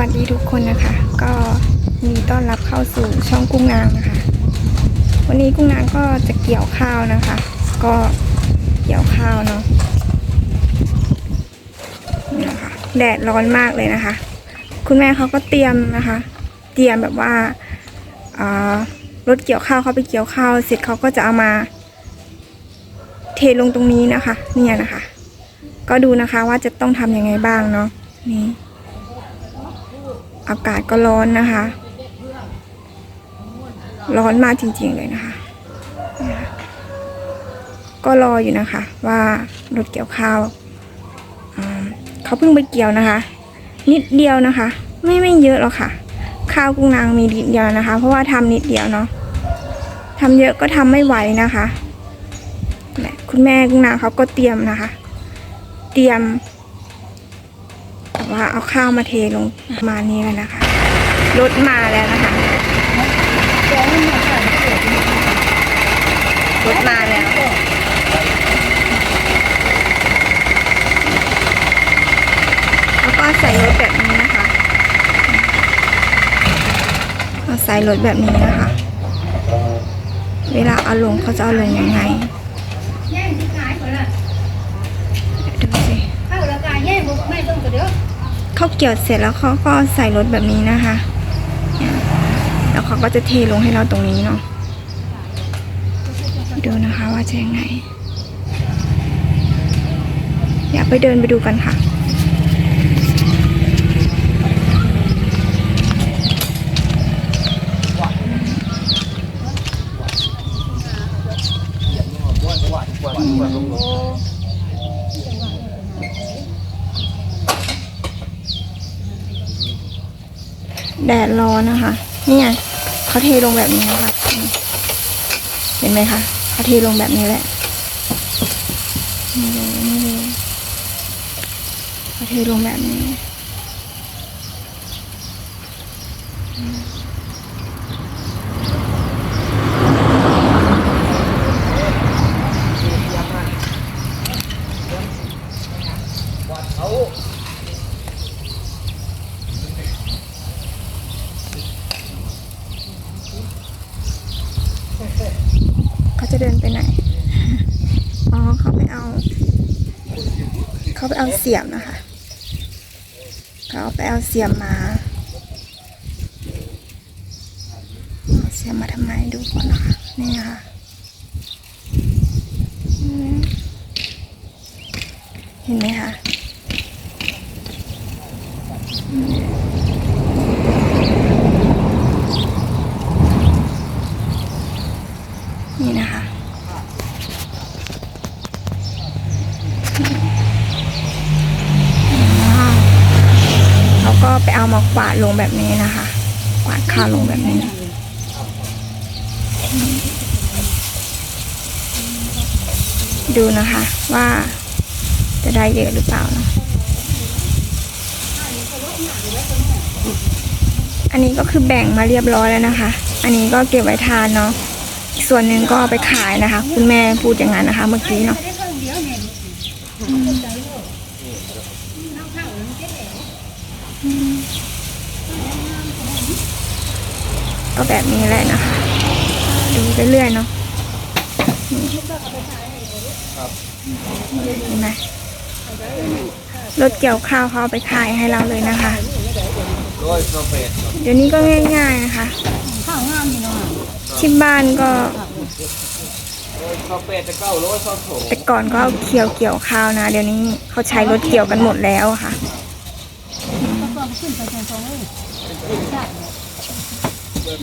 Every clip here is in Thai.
วัสดีทุกคนนะคะ ก็ยินดีต้อนรับเข้าสู่ช่องกุ้งนางนะคะ วันนี้กุ้งนางก็จะเกี่ยวข้าวนะคะ ก็เกี่ยวข้าวเนาะนี่นะคะแดดร้อนมากเลยนะคะ คุณแม่เขาก็เตรียมนะคะ เตรียมแบบว่าอ่ารถเกี่ยวข้าวเขาไปเกี่ยวข้าว เสร็จเขาก็จะเอามา เทลงตรงนี้นะคะ เนี่ยนะคะ ก็ดูนะคะว่าจะต้องทำยังไงบ้างเนาะนี่ อากาศก็ร้อนนะคะ ร้อนมากจริงๆเลยนะคะ ก็รออยู่นะคะ ว่ารถเกี่ยวข้าวเขาเพิ่งไปเกี่ยวนะคะ นิดเดียวนะคะ ไม่ไม่เยอะหรอกค่ะ ข้าวกุ้งนางมีนิดเดียวนะคะ เพราะว่าทำนิดเดียวเนาะทำเยอะก็ทำไม่ไหวนะคะคุณแม่กุ้งนางเขาก็เตรียมนะคะ เตรียม ว่าเอาข้าวมาเทลงประมาณนี้แล้วนะคะ รถมาแล้วนะคะ รถมาแล้ว แล้วก็ใส่รถแบบนี้นะคะเอาใส่รถแบบนี้นะคะ เวลาเอาลงเขาจะเอาลงยังไงแย่งที่ขายก่อนละดูสิเข้าละกายแย่งบ่ไม่ต้องกระเด้อเขาเกี่ยวเสร็จแล้วเขาก็ใส่รถแบบนี้นะคะ แล้วเขาก็จะเทลงให้เราตรงนี้เนาะดูนะคะว่าจะยังไงอยากไปเดินไปดูกันค่ะ แดดร้อนนะคะ นี่ไงเขาเทลงแบบนี้นะคะเห็นไหมคะเขาเทลงแบบนี้แหละนี่เลยนี่เลยเขาเทลงแบบนี้ เขาจะเดินไปไหน อ๋อ เขาไปเอา เขาไปเอาเสียมนะคะเขาไปเอาเสียมมาเอาเสียมมาทำไมดูก่อนนะคะนี่นะคะเห็นไหมคะอืมนี่นะคะ ว้าวเขาก็ ไปเอามากวาดลงแบบนี้นะคะ กวาดข้าลงแบบนี้ดูนะคะว่าจะได้เยอะหรือเปล่าเนะ อันนี้ก็คือแบ่งมาเรียบร้อยแล้วนะคะ อันนี้ก็เก็บไว้ทานเนาะ ส่วนหนึ่งก็ไปขายนะคะ คุณแม่พูดอย่างนั้นนะคะ เมื่อกี้เนาะ ได้เพิ่งเดียวเนี่ยใจโลดน้ำข้าวมันเจ๊แหลว ก็แบบนี้แหละนะคะดูไปเรื่อยเนาะเห็นไหมรถเกี่ยวข้าวเขาเอาไปขายให้เราเลยนะคะร้อยโซเฟตเดี๋ยวนี้ก็ง่าย ๆนะคะข้าวงามอยู่เนาะที่บ้านก็ร้อยโซเฟตจะเก้าร้อยโซโถแต่ก่อนก็เอาเกี่ยวเกี่ยวข้าวนะ เดี๋ยวนี้เขาใช้รถเกี่ยวกันหมดแล้วอะค่ะ เลย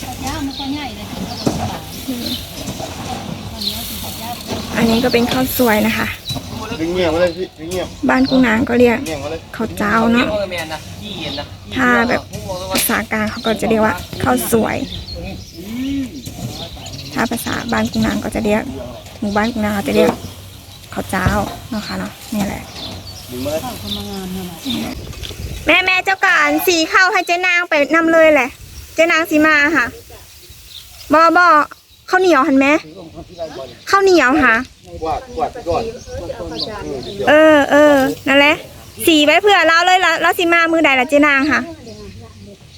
ใช่ยาวมันก็ง่ายเลยอันนี้ก็เป็นข้าวสวยนะคะดึงเงียบมาเลยพี่ดึงเงียบบ้านกุ้งนางก็เรียกเงียบมาเลยข้าวเจ้าเนาะโอ้ยแมนนะขี้เย็นนะถ้าแบบภาษากลางเขาก็จะเรียกว่าข้าวสวย ถ้าภาษาบ้านกุ้งนางก็จะเรียกหมู่บ้านกุ้งนางเขาจะเรียกข้าวเจ้าเนาะค่ะเนาะนี่แหละ แม่แม่เจ้าการสีเข้าให้เจ๊นางไปนำเลยแหละ เจ๊นางสีมาค่ะบอบอข้าวเหนียวหันไหมข้าวเหนียวค่ะ กวาดกวาดก่อนเออเออนั่นแหละสีไว้เผื่อเราเลยละเราสิมามือใดละเจนางค่ะ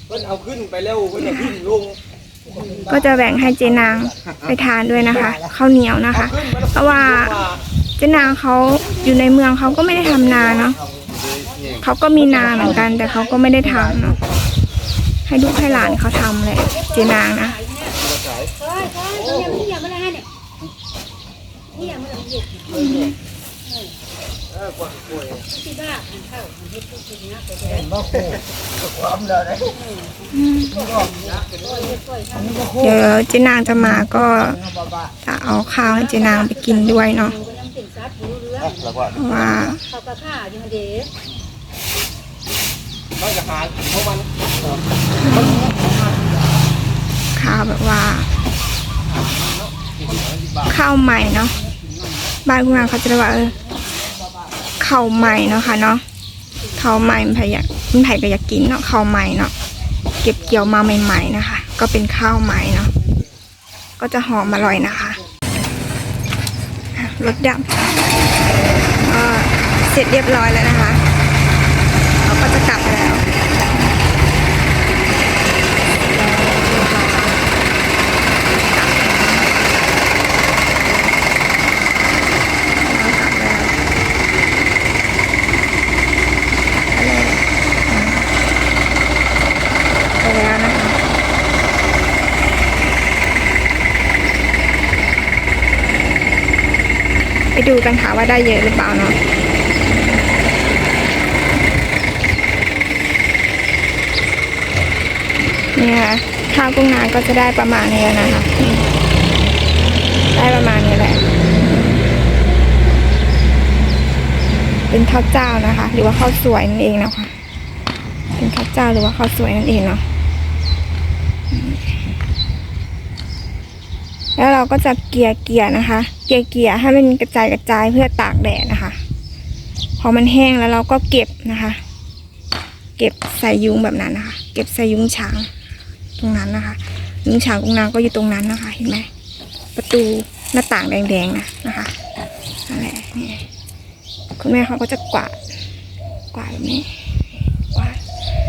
เพิ่นเอาขึ้นไปเร็วเพิ่นเอาขึ้นลงก็จะแบ่งให้เจนางไปทานด้วยนะคะข้าวเหนียวนะคะ เพราะว่าเจนางเขาอยู่ในเมืองเขาก็ไม่ได้ทำนาเนาะ เขาก็มีนาเหมือนกัน แต่เขาก็ไม่ได้ทำเนาะให้ลูกให้หลานเขาทำเลยเจนางนะเดี๋ยวเจนางจะมาก็จะเอาข้าวให้เจนางไปกินด้วยเนาะว่า กระข้าอยู่เด้มันจะหาเพราะมันข้าวแบบว่า ข้าวใหม่เนาะบ้านคุณนางเขาจะเรียกว่าเออข้าวใหม่เนาะค่ะเนาะข้าวใหม่มันไผ่อยากมันไผ่ก็อยากกินเนาะข้าวใหม่เนาะเก็บเกี่ยวมาใหม่ ๆนะคะ ก็เป็นข้าวใหม่เนาะก็จะหอมอร่อยนะคะรสดำเสร็จเรียบร้อยแล้วนะคะเราก็จะกลับแล้ว ไปแล้วนะคะ ไป ดูกันค่ะว่าได้เยอะหรือเปล่าเนาะเนี่ยค่ะข้าวกุ้งนางก็จะได้ประมาณนี้แล้วนะคะ ได้ประมาณนี้แหละ เป็นข้าวเจ้านะคะ หรือว่าข้าวสวยนั่นเองนะคะ เป็นข้าวเจ้าหรือว่าข้าวสวยนั่นเองเนาะอืม แล้วเราก็จะเกลี่ยเกลี่ยนะคะ เกลี่ยเกลี่ยให้มันกระจายกระจายเพื่อตากแดดนะคะ พอมันแห้งแล้วเราก็เก็บนะคะ เก็บใส่ยุงแบบนั้นนะคะ เก็บใส่ยุงช้างตรงนั้นนะคะยุงช้างกุ้งนางก็อยู่ตรงนั้นนะคะ เห็นไหมประตูหน้าต่างแดงๆนะนะคะนั่นแหละนี่คุณแม่เขาก็จะกวาดกวาดแบบนี้กวาด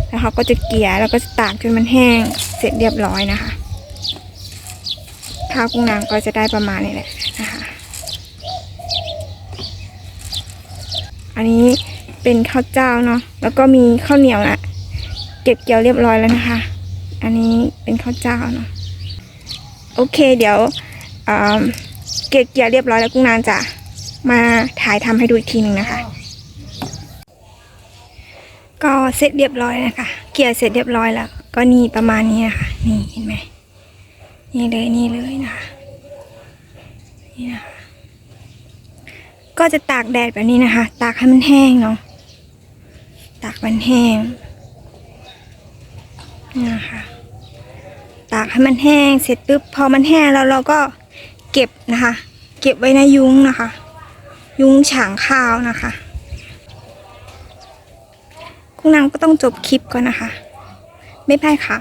แล้วเขาก็จะเกลี่ยแล้วก็ตากจนมันแห้งเสร็จเรียบร้อยนะคะ ข้าวกุ้งนางก็จะได้ประมาณนี้แหละนะคะ อันนี้เป็นข้าวเจ้าเนาะ แล้วก็มีข้าวเหนียวนะเก็บเกี่ยวเรียบร้อยแล้วนะคะ อันนี้เป็นข้าวเจ้าเนาะ โอเคเดี๋ยวเก็บเกี่ยวเรียบร้อยแล้วกุ้งนางจะมาถ่ายทำให้ดูอีกทีหนึ่งนะคะ ก็เสร็จเรียบร้อยนะคะ เกี่ยวเสร็จเรียบร้อยแล้ว ก็นี่ประมาณนี้นะคะ นี่เห็นไหม นี่เลยนี่เลยนะคะนี่นะคะก็จะตากแดดแบบนี้นะคะ ตากให้มันแห้งเนาะตากมันแห้งนี่นะคะตากให้มันแห้งเสร็จปุ๊บพอมันแห้งแล้วเราก็เก็บนะคะ เก็บไว้ในยุ้งนะคะ ยุ้งฉางข้าวนะคะคุณนางก็ต้องจบคลิปก่อนนะคะ ไม่ไปค่ะ